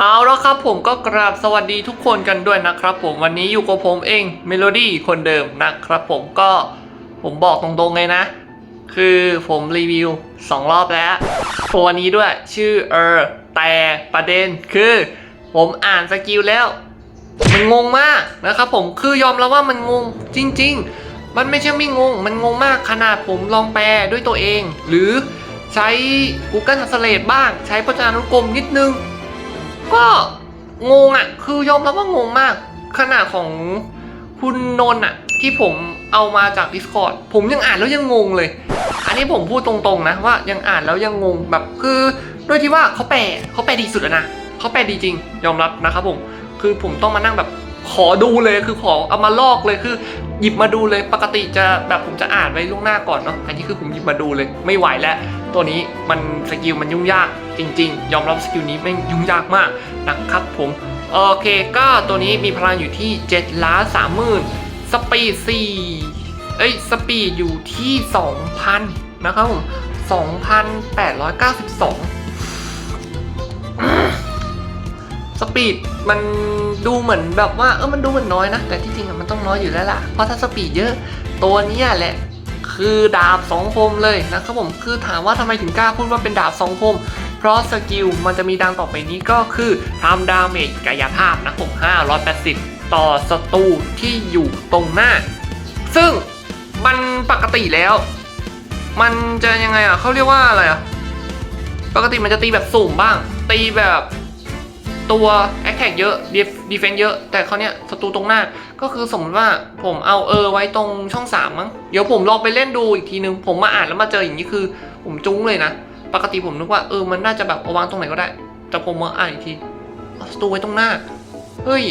เอาล้วครับผมก็กราบสวัสดีทุกคนกันด้วยนะครับผมวันนี้อยู่กับผมเองเมโลดี้คนเดิมนะครับผมก็ผมบอกตรงๆเลยนะ คือผมรีวิว 2 รอบแล้วตัวนี้ด้วยชื่อเออแต่ประเด็นคือ ผมอ่านสกิลแล้ว มันงงมากนะครับผมคือยอมรับว่ามันงงจริง ๆ มันไม่ใช่ไม่งง มันงงมากขนาดผมลองแปลด้วยตัวเอง หรือใช้ Google Translate บ้าง ใช้พจนานุกรมนิดนึง ก็งงอะ คือยอมรับว่างงมาก ขนาดของคุณนนท์อะ ที่ผมเอามาจาก Discord ผมยังอ่านแล้วยังงงเลย อันนี้ผมพูดตรงๆนะว่ายังอ่านแล้วยังงงแบบคือด้วยที่ว่าเขาแปลเขาแปลดีสุดแล้วนะเขาแปลดีจริง ยอมรับนะครับผม คือผมต้องมานั่งแบบขอดูเลยคือขอเอามาลอกเลยคือ หยิบมาดูเลยปกติจะแบบผมจะอ่านไว้ล่วงหน้าก่อนเนาะอันนี้คือผมหยิบมาดูเลยไม่ไหวแล้ว ตัวนี้มันสกิลมันยุ่งยากจริง ๆ ยอมรับสกิลนี้แม่งยุ่งยากมากนะครับผมโอเคก็ตัวนี้มีพลังอยู่ที่7ล้านสามหมื่นสปีด4เอ้ยสปีดอยู่ที่ 2,000 นะครับผม2,892 สปีดมันดูเหมือนแบบว่าเออมันดูเหมือนน้อยนะ แต่ที่จริงมันต้องน้อยอยู่แล้วล่ะ เพราะถ้าสปีดเยอะตัวนี้แหละ คือดาบสองคมเลยนะครับผมคือถามว่าทำไมถึงกล้าพูดว่าเป็นดาบสองคม เพราะสกิลมันจะมีดังต่อไปนี้ก็คือทำดาเมจกายภาพนะผม580 ต่อศัตรูที่อยู่ตรงหน้า ซึ่งมันปกติแล้ว มันจะยังไงอะเขาเรียกว่าอะไรอะปกติมันจะตีแบบสุ่มบ้าง ตีแบบ ตัวแอคแท็กเยอะดีเฟนเยอะ แต่เขาเนี้ยศัตรูตรงหน้า ก็คือสมมติว่าผมเอาเออไว้ตรงช่องสามมั้ง เดี๋ยวผมลองไปเล่นดูอีกทีนึง ผมมาอ่านแล้วมาเจออย่างนี้คือ ผมจุ้งเลยนะ ปกติผมนึกว่าเออมันน่าจะแบบเอาวางตรงไหนก็ได้ แต่ผมมาอ่านอีกทีศัตรูไว้ตรงหน้า เฮ้ย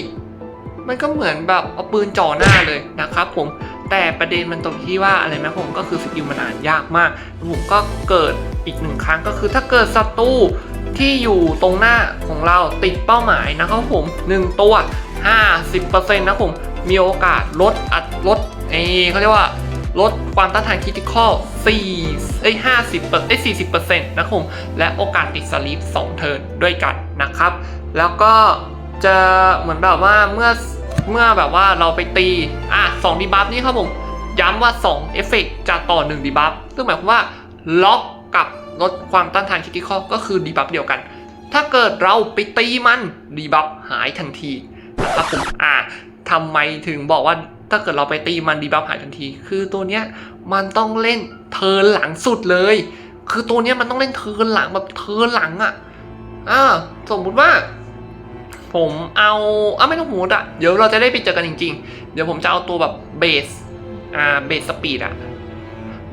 มันก็เหมือนแบบเอาปืนจ่อหน้าเลยนะครับผม แต่ประเด็นมันตรงที่ว่าอะไรไหมผมก็คือสกิลมันอ่านยากมาก ผมก็เกิดอีกหนึ่งครั้งก็คือถ้าเกิดศัตรู ที่อยู่ตรงหน้าของเราติดเป้าหมายนะครับผม 1 ตัว 50%นะผมมีโอกาสลดอัดลดเอเขาเรียกว่าลดความต้านทานคริติคอล4เอ้ย50เปอร์เอ้ย40%นะครับผม และโอกาสติดสลีป2เทิร์นด้วยกันนะครับ แล้วก็จะเหมือนแบบว่าเมื่อเมื่อแบบว่าเราไปตี อะ2ดีบัฟนี่ครับผม ย้ำว่า2เอฟเฟกจะต่อ1ดีบัฟซึ่งหมายความว่าล็อก ลดความต้านทานคิติคอก็คือดีบัฟเดียวกัน ถ้าเกิดเราไปตีมันดีบัฟหายทันทีนะครับผมอ่าทำไมถึงบอกว่าถ้าเกิดเราไปตีมันดีบัฟหายทันที คือตัวเนี้ยมันต้องเล่นเทินหลังสุดเลย คือตัวเนี้ยมันต้องเล่นเทินหลังแบบเทินหลังอะ่ะอ่าสมมุติว่า ผมเอาอะไม่ต้องหูดอะเดี๋ยวเราจะได้ไปเจอกันจริง ๆ เดี๋ยวผมจะเอาตัวแบบเบสอ่าเบสสปีดอะ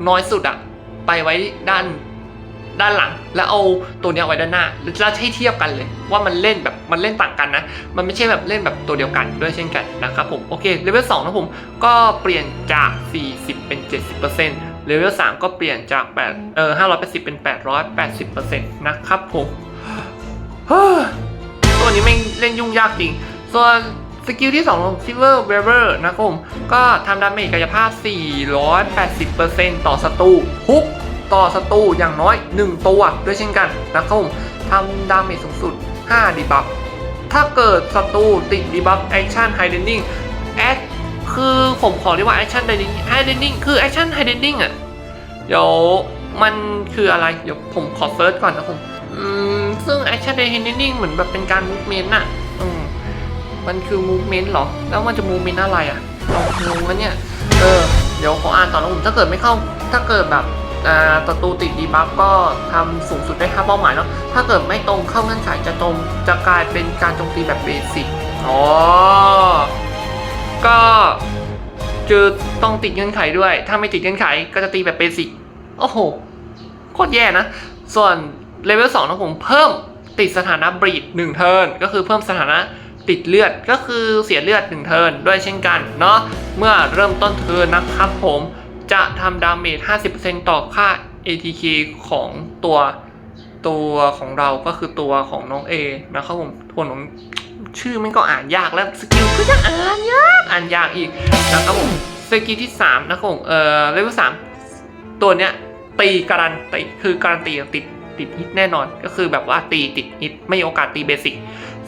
น้อยสุดอะไปไว้ด้าน ด้านหลัง แล้วเอาตัวเนี้ยไว้ด้านหน้าแล้วให้เทียบกันเลย ว่ามันเล่นแบบมันเล่นต่างกันนะ มันไม่ใช่แบบเล่นแบบตัวเดียวกันด้วยเช่นกันนะครับผมโอเคเลเวล2นะผมก็เปลี่ยนจาก 40 เป็น 70%เลเวล3ก็เปลี่ยนจาก8เอ่อ580 เป็น 880%นะครับผมตัวนี้ไม่เล่นยุ่งยากจริง ส่วนสกิลที่2ของ Silver Weaver นะครับผม ก็ทำดาเมจกายภาพ 480%ต่อศัตรูทุก ต่อศัตรูอย่างน้อย 1 ตัวด้วยเช่นกันนะครับผมทำดาเมจสูงสุด 5 ดีบัฟถ้าเกิดศัตรูติดดีบัฟแอคชั่นไฮเดนนิ่งแอคคือผมขอเรียกว่าแอคชั่นไฮเดนนิ่งไฮเดนนิ่งคือแอคชั่นไฮเดนนิ่งอะเดี๋ยวมันคืออะไร เดี๋ยวผมขอเซิร์ชก่อนนะผมอืมซึ่ง action day handling เหมือนแบบเป็นการ movement น่ะมันคือ movement เหรอ แล้วมันจะ movement อะไรอะเอางงแล้วเนี่ย เออ เดี๋ยวขออ่านต่อนะผมถ้าเกิดไม่เข้า ถ้าเกิดแบบ ศัตรูติดดีบัฟก็ทำสูงสุดได้5เป้าหมายเนาะถ้าเกิดไม่ตรงเข้าเงื่อนไขจะตรงจะกลายเป็นการโจมตีแบบเบสิกอ๋อก็คือต้องติดเงื่อนไขด้วย ถ้าไม่ติดเงื่อนไขก็จะตีแบบเบสิกโอ้โหโคตรแย่นะ ส่วนเลเวล2นะผมเพิ่มติดสถานะบรีด1เทิร์นก็คือเพิ่มสถานะติดเลือดก็คือเสียเลือด1เทิร์นด้วยเช่นกันเนาะเมื่อเริ่มต้นเทิร์นนะครับผม จะทำดาเมจ 50%ต่อค่า ATK ของตัวตัวของเราก็คือตัวของน้อง A นะครับผมทวนของชื่อมันก็อ่านยากแล้วสกิลก็ยังอ่านยากอ่านยากอีกนะครับผมสกิลที่ 3 นะครับผมเอ่อเลเวล3ตัวเนี้ยตีการันตีคือการันตีติดติดฮิตแน่นอน ก็คือแบบว่าตีติดฮิตไม่มีโอกาสตีเบสิก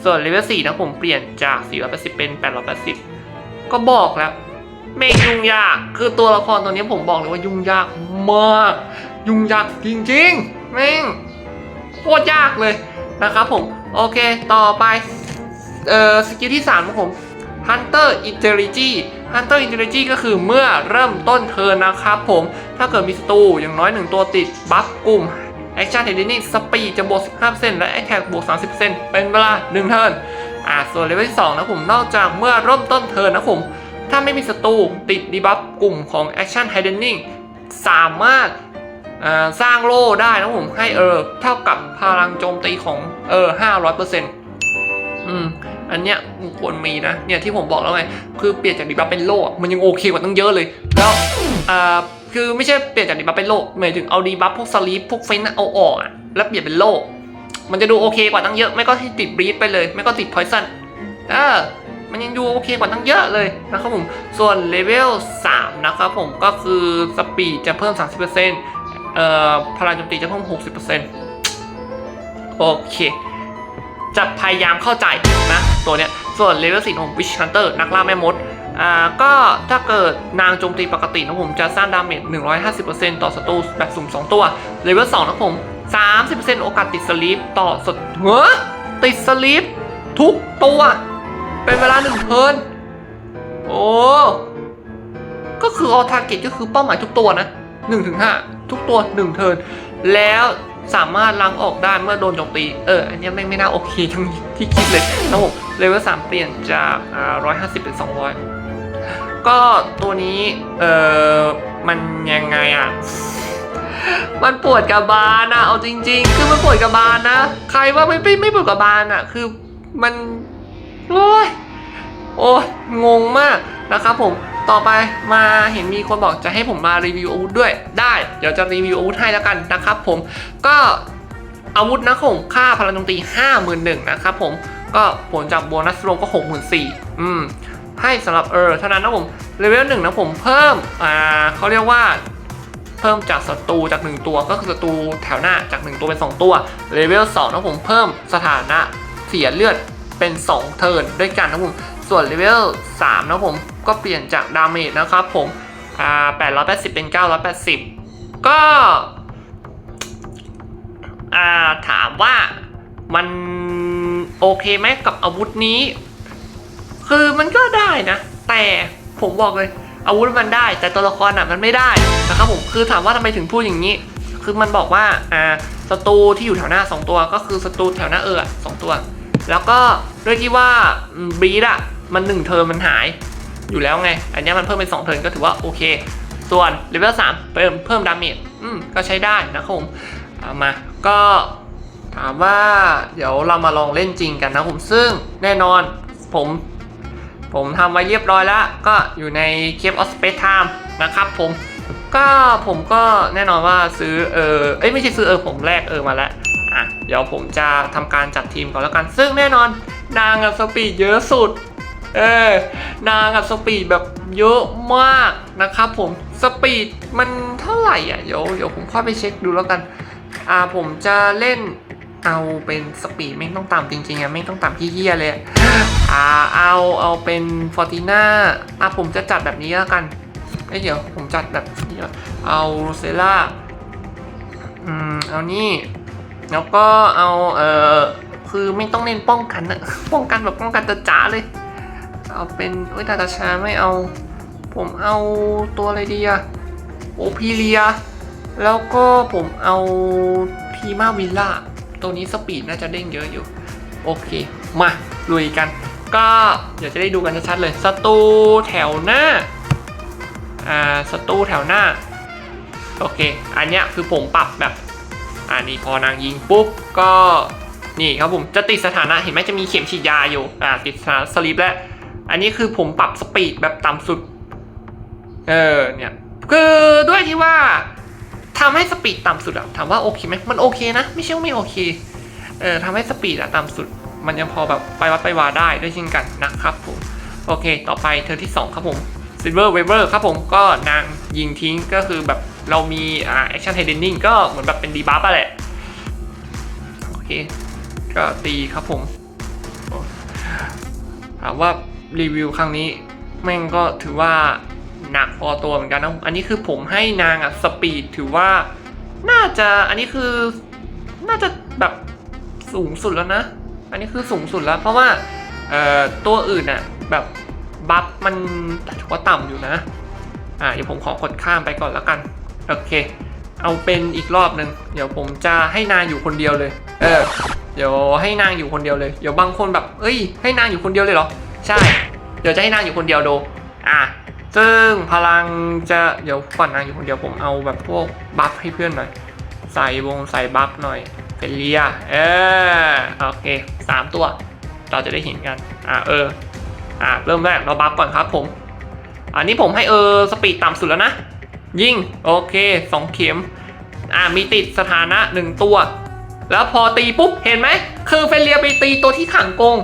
ส่วนเลเวล4นะผมเปลี่ยนจาก 480 เป็น 880 ก็บอกแล้ว แม่ยุ่งยาก คือตัวละครตัวนี้ผมบอกเลยว่ายุ่งยากมาก ยุ่งยากจริงๆแม่งโคตรยากเลยนะครับผม โอเคต่อไป เอ่อสกิลที่3ของผม Hunter i n t e l l i g e Hunter i n t e l l i g e ก็คือเมื่อเริ่มต้นเทิร์นนะครับผม ถ้าเกิดมีศัตรูอย่างน้อย1ตัวติดบัฟกลุ่ม Action h e a d i n g Speed จะบวก 15%และ Attack บวก 30%เป็นเวลา 1 เทิร์น อ่า ส่วนเลเวลที่2นะผม นอกจากเมื่อเริ่มต้นเทิร์นนะผม ถ้าไม่มีศัตรูติดดีบัฟกลุ่มของ Action h i d e n i n g สามารถสร้างโล่ได้นะผมให้เออเท่ากับพลังโจมตีของเออ500%อืมอันเนี้ยควรมีนะเนี่ยที่ผมบอกแล้วไงคือเปลี่ยนจากดีบัฟเป็นโล่มันยังโอเคกว่าตั้งเยอะเลย แล้วอ่าคือไม่ใช่เปลี่ยนจากดีบัฟเป็นโล่หมายถึงเอาดีบัฟพวกสลีปพวกเฟนเอาออกอะแล้วเปลี่ยนเป็นโล่มันจะดูโอเคกว่าตั้งเยอะ ไม่ก็ที่ติดบรีดไปเลย ไม่ก็ติดพอยซันเออ มันยังดูโอเคกว่าตั้งเยอะเลยนะครับผม ส่วนเลเวล3นะครับผมก็คือสปีดจะเพิ่ม 30%เอ่อพลังโจมตีจะเพิ่ม 60%โอเค จะพยายามเข้าใจนะตัวเนี้ย ส่วนเลเวล4ของ Witch Hunter นักล่าแม่มดอ่าก็ถ้าเกิดนางโจมตีปกตินะผมจะสร้างดาเมจ 150%ต่อศัตรูแบบสุ่ม 2 ตัว เลเวล2นะผม 30%โอกาสติดสลีปต่อสดเฮ้อติดสลีปทุกตัว เป็นเวลาหนึ่งเทิร์นโอ้ก็คือ all target ก็คือเป้าหมายทุกตัวนะ1ถึง5ทุกตัว 1 เทิร์นแล้วสามารถล้างออกได้เมื่อโดนโจมตี เออ อันนี้ไม่ไม่น่าโอเคทั้งที่คิดเลยนะผมเลเวล3เปลี่ยนจากอ่า150เป็น200ก็ตัวนี้ เออมันยังไงอะ มันปวดกระบาลนะเอาจริง ๆ คือมันปวดกระบาลนะ ใครว่าไม่ไม่ไม่ปวดกระบาลอะ คือมัน โอ้ยโอ้ยงงมากนะครับผมต่อไปมาเห็นมีคนบอกจะให้ผมมารีวิวอาวุธด้วย ได้ เดี๋ยวจะรีวิวอาวุธให้แล้วกันนะครับผมก็อาวุธนะผมค่าพลังโจมตี 51,000นะครับผมก็ผลจากโบนัสรวมก็ 64,000อืมให้สำหรับเออเท่านั้นนะผมเลเวลหนึ่งนะผมเพิ่มอ่าเขาเรียกว่าเพิ่มจากศัตรูจาก 1 ตัวก็คือศัตรูแถวหน้าจาก 1 ตัวเป็น 2 ตัวเลเวล2นะผมเพิ่มสถานะเสียเลือด เป็น 2 เทิร์นด้วยกันนะผม ส่วนเลเวล3นะผมก็เปลี่ยนจากดาเมจนะครับผมอ่า880 เป็น 980 ก็อ่าถามว่ามันโอเคไหมกับอาวุธนี้ คือมันก็ได้นะ แต่ผมบอกเลย อาวุธมันได้ แต่ตัวละครอะมันไม่ได้นะครับผมคือถามว่าทำไมถึงพูดอย่างนี้ คือมันบอกว่าอ่าศัตรูที่อยู่แถวหน้า 2 ตัวก็คือศัตรูแถวหน้าเออสองตัว แล้วก็ด้วยที่ว่าบีดอะมันหนึ่งเทอมมันหายอยู่แล้วไง อันนี้มันเพิ่มเป็น 2 เทิร์นก็ถือว่าโอเค ส่วนเลเวล3เพิ่มเพิ่มดาเมจอืมก็ใช้ได้นะครับผมามา ก็ถามว่าเดี๋ยวเรามาลองเล่นจริงกันนะผมซึ่งแน่นอนผม ผมทำไว้เรียบร้อยแล้ว ก็อยู่ใน Cave of Space Time นะครับผม ก็ผมก็แน่นอนว่าซื้อเออเอ้ยไม่ใช่ซื้อเออผมแลกเออมาแล้ว อะเดี๋ยวผมจะทำการจัดทีมก่อนแล้วกัน ซึ่งแน่นอนนางกับสปีดเยอะสุด เออนางกับสปีดแบบเยอะมากนะครับผมสปีดมันเท่าไหร่อะเดี๋ยวเดี๋ยวผมค่อยไปเช็คดูแล้วกัน อ่าผมจะเล่นเอาเป็นสปีดไม่ต้องต่ำจริงๆอะไม่ต้องต่ำที่เฮียเลยอ่าเอาเอาเป็นฟอร์ติน่าอะผมจะจัดแบบนี้แล้วกันเอ้ยเดี๋ยวผมจัดแบบนี้ก่อนเอาเซล่าอืมเอานี่ แล้วก็เอาเออคือไม่ต้องเน้นป้องกันอะป้องกันแบบป้องกันจ๋าเลย เอาเป็นเอ้ยตาตาชาไม่เอา ผมเอาตัวอะไรดีอะโอพีเลีย แล้วก็ผมเอาพีมาวิลล่าตัวนี้สปีดน่าจะเด้งเยอะอยู่ โอเค มาลุยกัน ก็เดี๋ยวจะได้ดูกันชัดๆเลยศัตรูแถวหน้าอ่าศัตรูแถวหน้า โอเค อันเนี้ยคือผมปรับแบบ อันนี้พอนางยิงปุ๊บก็นี่ครับผมจะติดสถานะเห็นไหมจะมีเข็มฉีดยาอยู่อ่าติดสถานะสลีปแล้วอันนี้คือผมปรับสปีดแบบต่ำสุด เออเนี่ยคือด้วยที่ว่าทำให้สปีดต่ำสุดอะถามว่าโอเคไหมมันโอเคนะ ไม่ใช่ว่าไม่โอเคเออทำให้สปีดอะต่ำสุด มันยังพอแบบไปวัดไปวาได้ด้วยเช่นกันนะครับผมโอเค ต่อไปเธอที่ 2 ครับผม Silver Waver ครับผมก็นางยิงทิ้งก็คือแบบ เรามีอ่า Action Hardening ก็เหมือนแบบเป็นดีบัฟอะแหละ โอเค ก็ตีครับผม ถามว่ารีวิวครั้งนี้ แม่งก็ถือว่าหนักพอตัวเหมือนกันนะ อันนี้คือผมให้นางอะสปีดถือว่า น่าจะอันนี้คือน่าจะแบบสูงสุดแล้วนะ อันนี้คือสูงสุดแล้ว เพราะว่าเอ่อตัวอื่นอะแบบบัฟมันถือว่าต่ำอยู่นะ อ่าเดี๋ยวผมขอกดข้ามไปก่อนแล้วกัน โอเค เอาเป็นอีกรอบหนึ่งเดี๋ยวผมจะให้นางอยู่คนเดียวเลย เออ เดี๋ยวให้นางอยู่คนเดียวเลย เดี๋ยวบางคนแบบ เอ้ย ให้นางอยู่คนเดียวเลยเหรอ ใช่ เดี๋ยวจะให้นางอยู่คนเดียวดู อะ ซึ่งพลังจะ เดี๋ยวก่อนนางอยู่คนเดียวผมเอาแบบพวกบัฟให้เพื่อนหน่อย ใส่วงใส่บัฟหน่อยเป็นเลีย เออ โอเคสามตัว เราจะได้เห็นกัน อะเออ อะเริ่มแรกเราบัฟก่อนครับผม อันนี้ผมให้เออสปีดต่ำสุดแล้วนะ ยิงโอเคสองเข็ม อ่ามีติดสถานะหนึ่งตัว แล้วพอตีปุ๊บ เห็นไหม คือเฟเลียไปตีตัวที่ขังกง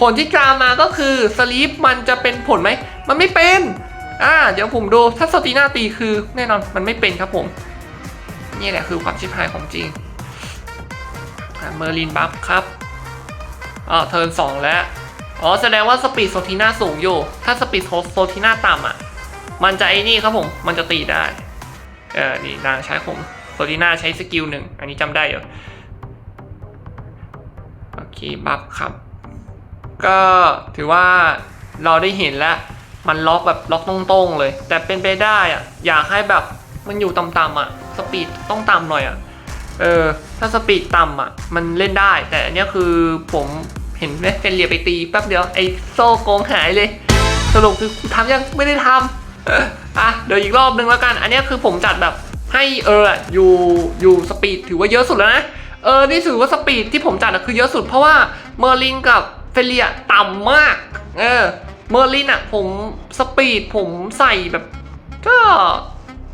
ผลที่ตามมาก็คือสลีปมันจะเป็นผลไหม มันไม่เป็น อ่า เดี๋ยวผมดูถ้าสตีน่าตีคือแน่นอนมันไม่เป็นครับผม นี่แหละคือความชิบหายของจริงเมอร์ลินบัฟครับอ๋อเทิร์นสองแล้ว อ๋อ แสดงว่าสปีดโซทีน่าสูงอยู่ ถ้าสปีดโซทีน่าต่ำอะ มันจะไอ้นี่ครับผม มันจะตีได้ เออนี่นางใช้ผมโซทีน่าใช้สกิลหนึ่ง อันนี้จำได้อยู่โอเค บัฟครับ ก็ถือว่าเราได้เห็นแล้ว มันล็อกแบบล็อกตรงๆเลย แต่เป็นไปได้อะอยากให้แบบมันอยู่ต่ำๆอะสปีดต้องต่ำหน่อยอะเออ ถ้าสปีดต่ำอะมันเล่นได้ แต่อันเนี้ยคือผมเห็นเฟนเลียไปตีแป๊บเดียวไอ้โซ่โกงหายเลย สรุปคือทำยังไม่ได้ทำ อะเดี๋ยวอีกรอบนึงแล้วกัน อันนี้คือผมจัดแบบให้เอออยู่อยู่สปีดถือว่าเยอะสุดแล้วนะ เออนี่ถือว่าสปีดที่ผมจัดอะคือเยอะสุดเพราะว่าเมอร์ลินกับเฟเลียต่ำมาก เออ เมอร์ลินอะผมสปีดผมใส่แบบ ก็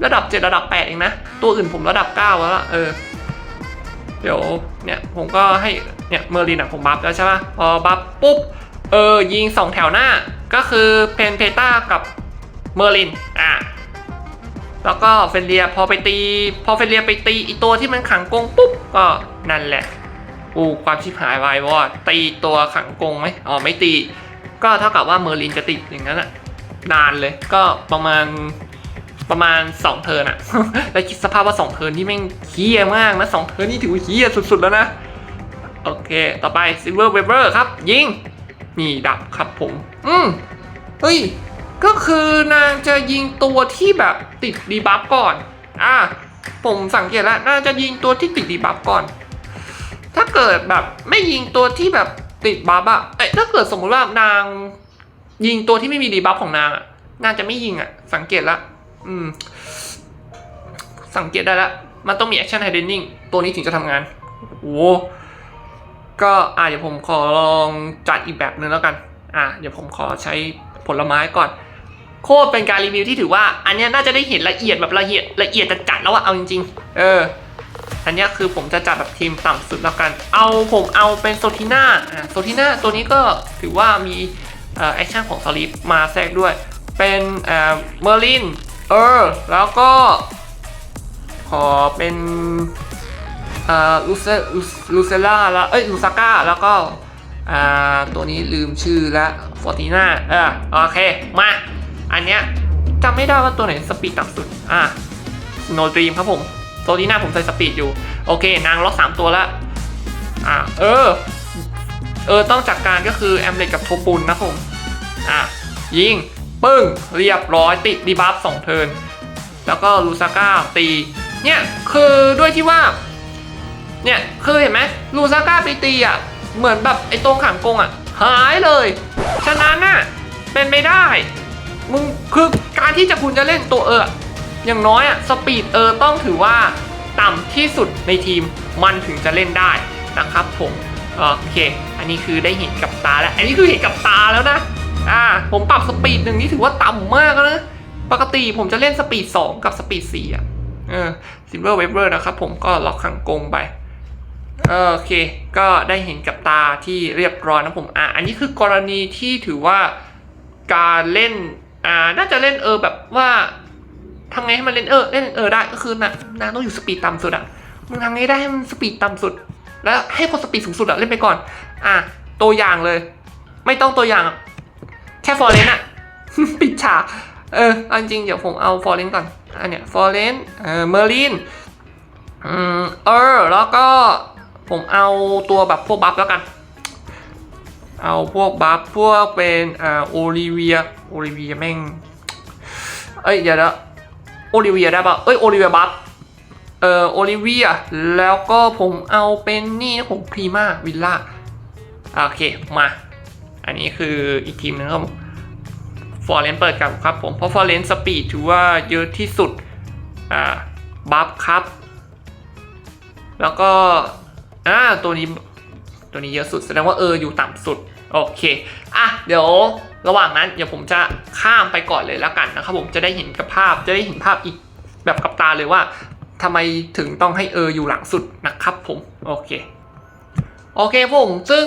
ระดับ 7 ระดับ 8 เองนะ ตัวอื่นผมระดับ 9 แล้วล่ะเออ เดี๋ยวเนี่ยผมก็ให้เนี่ยเมอร์ลินอะผมบัฟแล้วใช่ปะพอบัฟปุ๊บ เออยิง 2 แถวหน้าก็คือเพนเพต้ากับ เมอร์ลินอะแล้วก็เฟนเลียพอไปตี พอเฟนเลียไปตีอีตัวที่มันขังกรงปุ๊บก็นั่นแหละอูความชิบหายวายวอดตีตัวขังกรงไหมอ๋อไม่ตี ก็เท่ากับว่าเมอร์ลินจะติดอย่างนั้นอะนานเลยก็ประมาณประมาณ 2 เทิร์นอะแล้วคิดสภาพว่า 2 เทิร์นที่แม่งเฮี้ยมากนะ2เทิร์นนี่ถือว่าเฮี้ยสุดๆแล้วนะ โอเค ต่อไป Silver Weaver ครับ ยิง นี่ดับครับผม อืมเฮ้ย ก็คือนางจะยิงตัวที่แบบติดดีบัฟก่อน อะผมสังเกตแล้วน่าจะยิงตัวที่ติดดีบัฟก่อน ถ้าเกิดแบบไม่ยิงตัวที่แบบติดบัฟอะเอ้ยถ้าเกิดสมมุติว่านางยิงตัวที่ไม่มีดีบัฟของนางอะนางจะไม่ยิงอะสังเกตละอืม สังเกตได้ละมันต้องมีแอคชั่นไฮเดนนิ่งตัวนี้ถึงจะทำงานโอ้ก็อะเดี๋ยวผมขอลองจัดอีกแบบนึงแล้วกัน อะเดี๋ยวผมขอใช้ผลไม้ก่อน โคตรเป็นการรีวิวที่ถือว่า อันเนี้ยน่าจะได้เห็นละเอียดแบบละเอียดละเอียดจัดๆแล้วอะเอาจริง ๆ เออ อันเนี้ยคือผมจะจัดแบบทีมต่ำสุดแล้วกัน เอาผมเอาเป็นโซทิน่าอ่าโซทิน่าตัวนี้ก็ถือว่ามีเอ่อแอคชั่นของสลิปมาแทรกด้วย เป็นเอ่อเมอร์ลิน เออ แล้วก็ ขอเป็นเอ่อลูเซลูเซล่าแล้วเอ้ยลูซาก้าแล้วก็อ่าตัวนี้ลืมชื่อละฟอร์ติน่าเออโอเค มา อันเนี้ยจำไม่ได้ว่าตัวไหนสปีดต่ำสุด อะโนดรีมครับผม ตัวนี้หน้าผมใส่สปีดอยู่ โอเค นางล็อกสามตัวล้วอะ เออ เออ ต้องจัดการก็คือแอมเล็กกับโทปุนนะผม อะ ยิง ปึ้ง เรียบร้อยติดดีบัฟสองเทิร์นแล้วก็ลูซาก้าตี เนี่ย คือด้วยที่ว่า เนี่ย คือเห็นไหมลูซาก้าไปตีอะ เหมือนแบบไอ้ตรงขังกงอะ หายเลย ฉะนั้นน่ะ เป็นไม่ได้ มึงคือการที่จะคุณจะเล่นตัวเออ อย่างน้อยอะสปีดเออต้องถือว่าต่ำที่สุดในทีมมันถึงจะเล่นได้นะครับผมโอเค อันนี้คือได้เห็นกับตาแล้ว อันนี้คือเห็นกับตาแล้วนะ อ่า ผมปรับสปีดหนึ่งนี่ถือว่าต่ำมากแล้วนะ ปกติผมจะเล่นสปีด 2 กับสปีด4อะ เออซิลเวอร์เวเวอร์นะครับผมก็ล็อกขังกงไป โอเค ก็ได้เห็นกับตาที่เรียบร้อยนะผม อะ อันนี้คือกรณีที่ถือว่าการเล่น อ่า น่าจะเล่นเออแบบว่าทำไงให้มันเล่นเออเล่นเออได้ก็คือนะนางต้องอยู่สปีดต่ำสุดอะมึงทำไงได้ให้มันสปีดต่ำสุด แล้วให้คนสปีดสูงสุดอะเล่นไปก่อน อะตัวอย่างเลย ไม่ต้องตัวอย่าง แค่ฟอร์เรนอะปิดฉากเออเอาจริงเดี๋ยวผมเอาฟอร์เรนก่อนอันเนี้ยฟอร์เรนเออเมอร์ลินอืมเออแล้วก็ผมเอาตัวแบบพวกบัฟแล้วกัน เอาพวกบัฟพวกเป็นอ่าโอลิเวียโอลิเวียแม่ง เอ้ยเดี๋ยวนะโอลิเวียได้ปะเอ้ยโอลิเวียบัฟเอ่อโอลิเวียแล้วก็ผมเอาเป็นนี่นะผมพรีมาวิลล่าโอเคมา อันนี้คืออีกทีมหนึงครับฟอร์เรนเปิดกับครับผมเพราะฟอร์เรนสปีดถือว่าเยอะที่สุดอ่าบัฟครับ แล้วก็อ่าตัวนี้ตัวนี้เยอะสุดแสดงว่าเอออยู่ต่ำสุด โอเคอะเดี๋ยวระหว่างนั้นเดี๋ยวผมจะข้ามไปก่อนเลยแล้วกันนะครับผมจะได้เห็นกับภาพจะได้เห็นภาพอีกแบบกับตาเลยว่าทำไมถึงต้องให้เอออยู่หลังสุดนะครับผมโอเคโอเคผมซึ่ง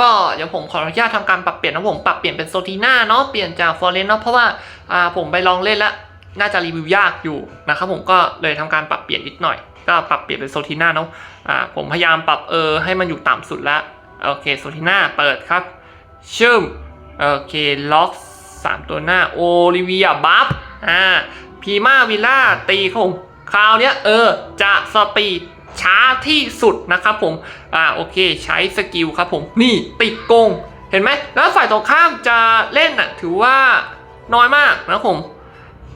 ก็เดี๋ยวผมขออนุญาตทำการปรับเปลี่ยนนะผมปรับเปลี่ยนเป็นโซทีน่าเนาะเปลี่ยนจากฟอร์เรนเนาะเพราะว่าอ่าผมไปลองเล่นแล้วน่าจะรีวิวยากอยู่นะครับผมก็เลยทำการปรับเปลี่ยนนิดหน่อย ก็ปรับเปลี่ยนเป็นโซทีน่าเนาะอ่าผมพยายามปรับเออให้มันอยู่ต่ำสุดแล้วโอเคโซทีน่าเปิดครับ ชึมโอเคล็อกสามตัวหน้าโอลิเวียบัฟอ่าพีมาวิลล่าตีครับผมคราวเนี้ยเออจะสปีดช้าที่สุดนะครับผม อ่าโอเคใช้สกิลครับผม นี่ติดกง เห็นไหม แล้วฝ่ายตรงข้ามจะเล่นอะ ถือว่าน้อยมากนะผม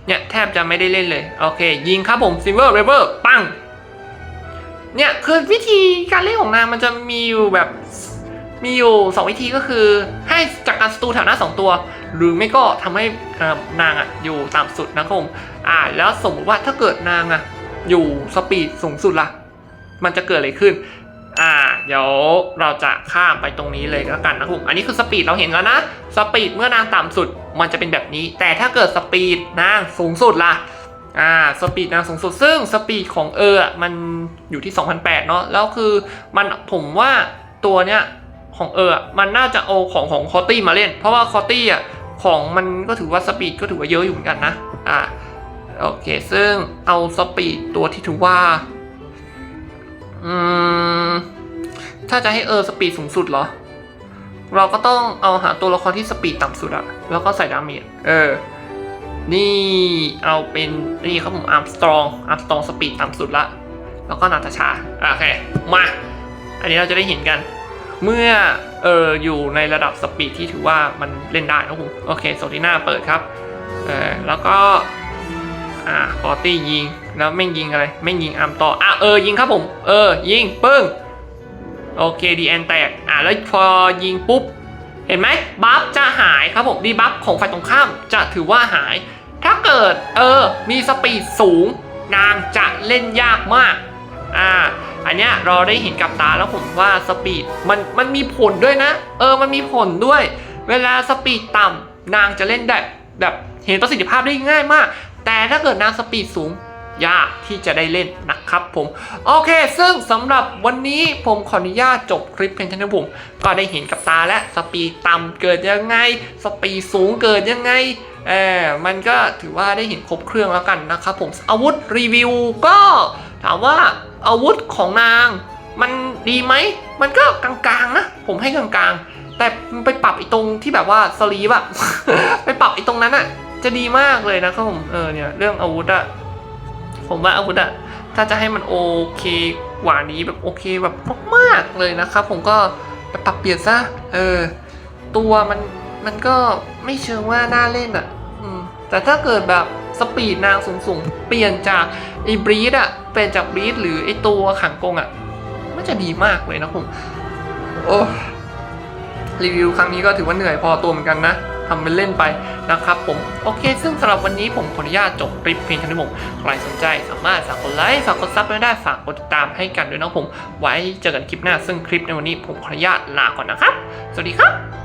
เนี่ยแทบจะไม่ได้เล่นเลย โอเค ยิงครับผมซิ l เวอร์เรเวอร์ปัง เนี่ยคือวิธีการเล่นของนางมันจะมีอยู่แบบ มีอยู่ 2 วิธีก็คือให้จากการสตูแถวหน้า 2 ตัว หรือไม่ก็ทำให้นางอะอยู่ต่ำสุดนะครับผมอ่าแล้วสมมติว่าถ้าเกิดนางอะอยู่สปีดสูงสุดล่ะ มันจะเกิดอะไรขึ้น อ่า เดี๋ยวเราจะข้ามไปตรงนี้เลยแล้วกันนะครับผม อันนี้คือสปีดเราเห็นแล้วนะ สปีดเมื่อนางต่ำสุด มันจะเป็นแบบนี้ แต่ถ้าเกิดสปีดนางสูงสุดล่ะ อ่า สปีดนางสูงสุด ซึ่งสปีดของเอออะมันอยู่ที่ 2008 เนาะ แล้วคือมันผมว่าตัวเนี้ย ของเออมันน่าจะเอาของของคอตตี้มาเล่น เพราะว่าคอตตี้อะของมันก็ถือว่าสปีดก็ถือว่าเยอะอยู่เหมือนกันนะอ่าโอเค ซึ่งเอาสปีดตัวที่ถือว่าอืมถ้าจะให้เออสปีดสูงสุดเหรอ เราก็ต้องเอาหาตัวละครที่สปีดต่ำสุดอะแล้วก็ใส่ดาเมจเออ นี่เอาเป็นนี่ครับผมอาร์มสตรองอาร์มสตรองสปีดต่ำสุดละ แล้วก็นาตาชาโอเค มา อันนี้เราจะได้เห็นกัน เมื่อเอออยู่ในระดับสปีดที่ถือว่ามันเล่นได้นะผมโอเคโซติน่าเปิดครับเออแล้วก็อ่าปอตี้ยิงแล้วไม่ยิงอะไร ไม่ยิงอาร์มต่ออะเออยิงครับผมเออยิงปึ้งโอเคดีแอนแตกอะแล้วพอยิงปุ๊บ เห็นไหมบัฟจะหายครับผมดีบัฟของฝ่ายตรงข้ามจะถือว่าหาย ถ้าเกิดเออมีสปีดสูง นางจะเล่นยากมากอ่า อันเนี้ยเราได้เห็นกับตาแล้วผมว่าสปีดมันมันมีผลด้วยนะ เออมันมีผลด้วย เวลาสปีดต่ำนางจะเล่นได้แบบเห็นประสิทธิภาพได้ง่ายมาก แต่ถ้าเกิดนางสปีดสูงยากที่จะได้เล่นนะครับผม โอเค ซึ่งสำหรับวันนี้ผมขออนุญาตจบคลิปเพียงเท่านี้ผม ก็ได้เห็นกับตาและสปีดต่ำเกิดยังไง สปีดสูงเกิดยังไงเออมันก็ถือว่าได้เห็นครบเครื่องแล้วกันนะครับผมอาวุธรีวิวก็ ถามว่าอาวุธของนางมันดีไหม มันก็กลางๆนะ ผมให้กลางๆ แต่ไปปรับไอ้ตรงที่แบบว่าสลีฟอะไปปรับไอ้ตรงนั้นอะจะดีมากเลยนะครับผมเออเนี่ยเรื่องอาวุธอะผมว่าอาวุธอะถ้าจะให้มันโอเคกว่านี้แบบโอเคแบบมากๆเลยนะครับ ผมก็ไปปรับเปลี่ยนซะเออ ตัวมันมันก็ไม่เชิงว่าน่าเล่นอะอืมแต่ถ้าเกิดแบบ สปีดนางสูงๆ เปลี่ยนจากไอ้บรีดอะเปลี่ยนจากบรีดหรือไอ้ตัวขังกงอะมันจะดีมากเลยนะผม โอ้รีวิวครั้งนี้ก็ถือว่าเหนื่อยพอตัวเหมือนกันนะทำเป็นเล่นไปนะครับผม โอเค ซึ่งสำหรับวันนี้ผมขออนุญาตจบคลิปเพียงเท่านี้ผมใครสนใจสามารถฝากกดไลค์ฝากกดซับไม่ได้ฝากกดติดตามให้กันด้วยนะผม ไว้เจอกันคลิปหน้าซึ่งคลิปในวันนี้ผมขออนุญาตลาก่อนนะครับ สวัสดีครับ